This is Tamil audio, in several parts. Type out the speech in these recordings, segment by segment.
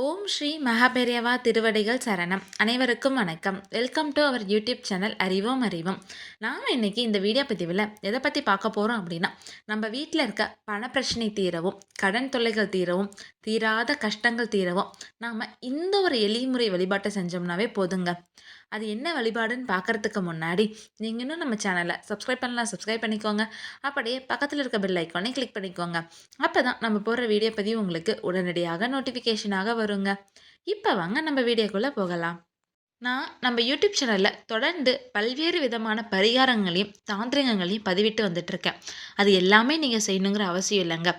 ஓம் ஸ்ரீ மகாபெரியவா திருவடிகள் சரணம். அனைவருக்கும் வணக்கம். Welcome to our YouTube channel அறிவோம் அறிவோம் நாம் இன்னைக்கு இந்த வீடியோ பதிவில் எதை பற்றி பார்க்க போகிறோம் அப்படின்னா நம்ம வீட்டில் இருக்க பண பிரச்சனை தீரவும் கடன் தொல்லைகள் தீரவும் தீராத கஷ்டங்கள் தீரவும் நாம் இந்த ஒரு எளிமுறை வழிபாட்டை செஞ்சோம்னாவே போதுங்க. அது என்ன வழிபாடுன்னு பார்க்குறதுக்கு முன்னாடி நீங்கள் இன்னும் நம்ம சேனலை சப்ஸ்கிரைப் பண்ணலாம் சப்ஸ்கிரைப் பண்ணிக்கோங்க. அப்படியே பக்கத்தில் இருக்க பெல் ஐக்கானே கிளிக் பண்ணிக்கோங்க. அப்போ தான் நம்ம போடுற வீடியோ பதிவு உங்களுக்கு உடனடியாக நோட்டிஃபிகேஷனாக வருங்க. இப்போ வாங்க நம்ம வீடியோக்குள்ளே போகலாம். நான் நம்ம யூடியூப் சேனலில் தொடர்ந்து பல்வேறு விதமான பரிகாரங்களையும் தாந்திரிகங்களையும் பதிவிட்டு வந்துட்டுருக்கேன். அது எல்லாமே நீங்கள் செய்யணுங்கிற அவசியம் இல்லைங்க.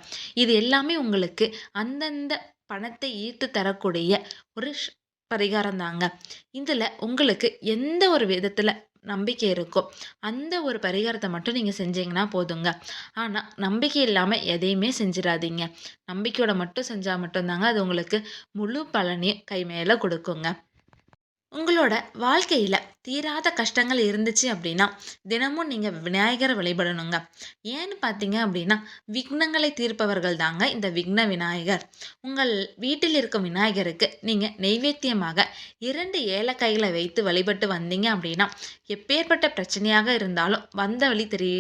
இது எல்லாமே உங்களுக்கு அந்தந்த பணத்தை ஈர்த்து தரக்கூடிய ஒரு பரிகாரம் தாங்க இதில் உங்களுக்கு எந்த ஒரு விதத்தில் நம்பிக்கை இருக்கோ அந்த ஒரு பரிகாரத்தை மட்டும் நீங்கள் செஞ்சீங்கன்னா போதுங்க. ஆனால் நம்பிக்கை இல்லாமல் எதையுமே செஞ்சிடாதீங்க. நம்பிக்கையோட மட்டும் செஞ்சால் மட்டும்தாங்க அது உங்களுக்கு முழு பலனையும் கை மேலே கொடுக்குங்க. உங்களோட வாழ்க்கையில் தீராத கஷ்டங்கள் இருந்துச்சு அப்படின்னா தினமும் நீங்கள் விநாயகரை வழிபடணுங்க. ஏன்னு பார்த்தீங்க அப்படின்னா விக்னங்களை தீர்ப்பவர்கள் தாங்க இந்த விக்ன விநாயகர். உங்கள் வீட்டில் இருக்கும் விநாயகருக்கு நீங்கள் நெய்வேத்தியமாக இரண்டு ஏலக்காய்களை வைத்து வழிபட்டு வந்தீங்க அப்படின்னா எப்பேற்பட்ட பிரச்சனையாக இருந்தாலும் வந்த வழி தெரிய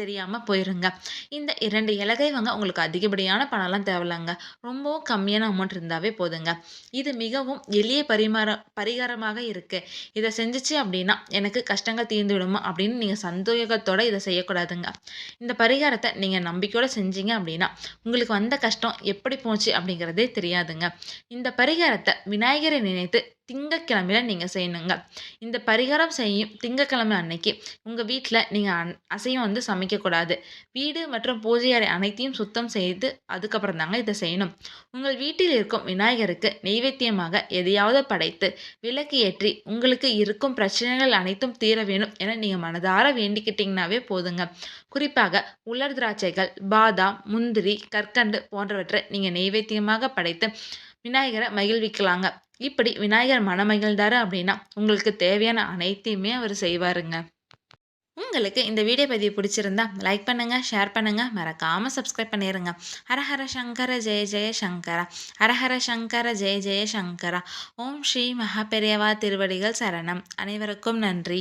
தெரியாமல் போயிருங்க. இந்த இரண்டு இலகை வாங்க உங்களுக்கு அதிகப்படியான பணம்லாம் தேவையில்லைங்க. ரொம்பவும் கம்மியான அமௌண்ட் இருந்தாவே போதுங்க. இது மிகவும் எளிய பரிமாற பரிகாரமாக இருக்குது இதை செஞ்சிச்சு அப்படின்னா எனக்கு கஷ்டங்கள் தீர்ந்து விடுமா அப்படின்னு நீங்கள் சந்தோகத்தோடு இதை செய்யக்கூடாதுங்க. இந்த பரிகாரத்தை நீங்கள் நம்பிக்கையோடு செஞ்சீங்க அப்படின்னா உங்களுக்கு வந்த கஷ்டம் எப்படி போச்சு அப்படிங்கிறதே தெரியாதுங்க. இந்த பரிகாரத்தை விநாயகரை நினைத்து திங்கக்கிழமையில நீங்கள் செய்யணுங்க. இந்த பரிகாரம் செய்யும் திங்கக்கிழமை அன்னைக்கு உங்கள் வீட்டில் நீங்கள் அசையம் வந்து சமைக்கக்கூடாது. வீடு மற்றும் பூஜை அறை அனைத்தையும் சுத்தம் செய்து அதுக்கப்புறம் தாங்க இதை செய்யணும். உங்கள் வீட்டில் இருக்கும் விநாயகருக்கு நெய்வேத்தியமாக எதையாவது படைத்து விளக்கு ஏற்றி உங்களுக்கு இருக்கும் பிரச்சனைகள் அனைத்தும் தீர வேணும் என நீங்கள் மனதார வேண்டிக்கிட்டிங்கனாவே போதுங்க. குறிப்பாக உலர் திராட்சைகள் பாதாம் முந்திரி கற்கண்டு போன்றவற்றை நீங்கள் நெய்வேத்தியமாக படைத்து விநாயகரை மகிழ்விக்கலாங்க. இப்படி விநாயகர் மனமகிழ்ந்தாரு அப்படின்னா உங்களுக்கு தேவையான அனைத்தையுமே அவர் செய்வாருங்க. உங்களுக்கு இந்த வீடியோ பதிவு பிடிச்சிருந்தா லைக் பண்ணுங்கள் ஷேர் பண்ணுங்கள் மறக்காமல் சப்ஸ்கிரைப் பண்ணிடுங்க ஹரஹர சங்கர ஜெய ஜெய சங்கரா. ஹரஹர சங்கர ஜெய ஜெய சங்கரா. ஓம் ஸ்ரீ மகாபெரியவா திருவடிகள் சரணம். அனைவருக்கும் நன்றி.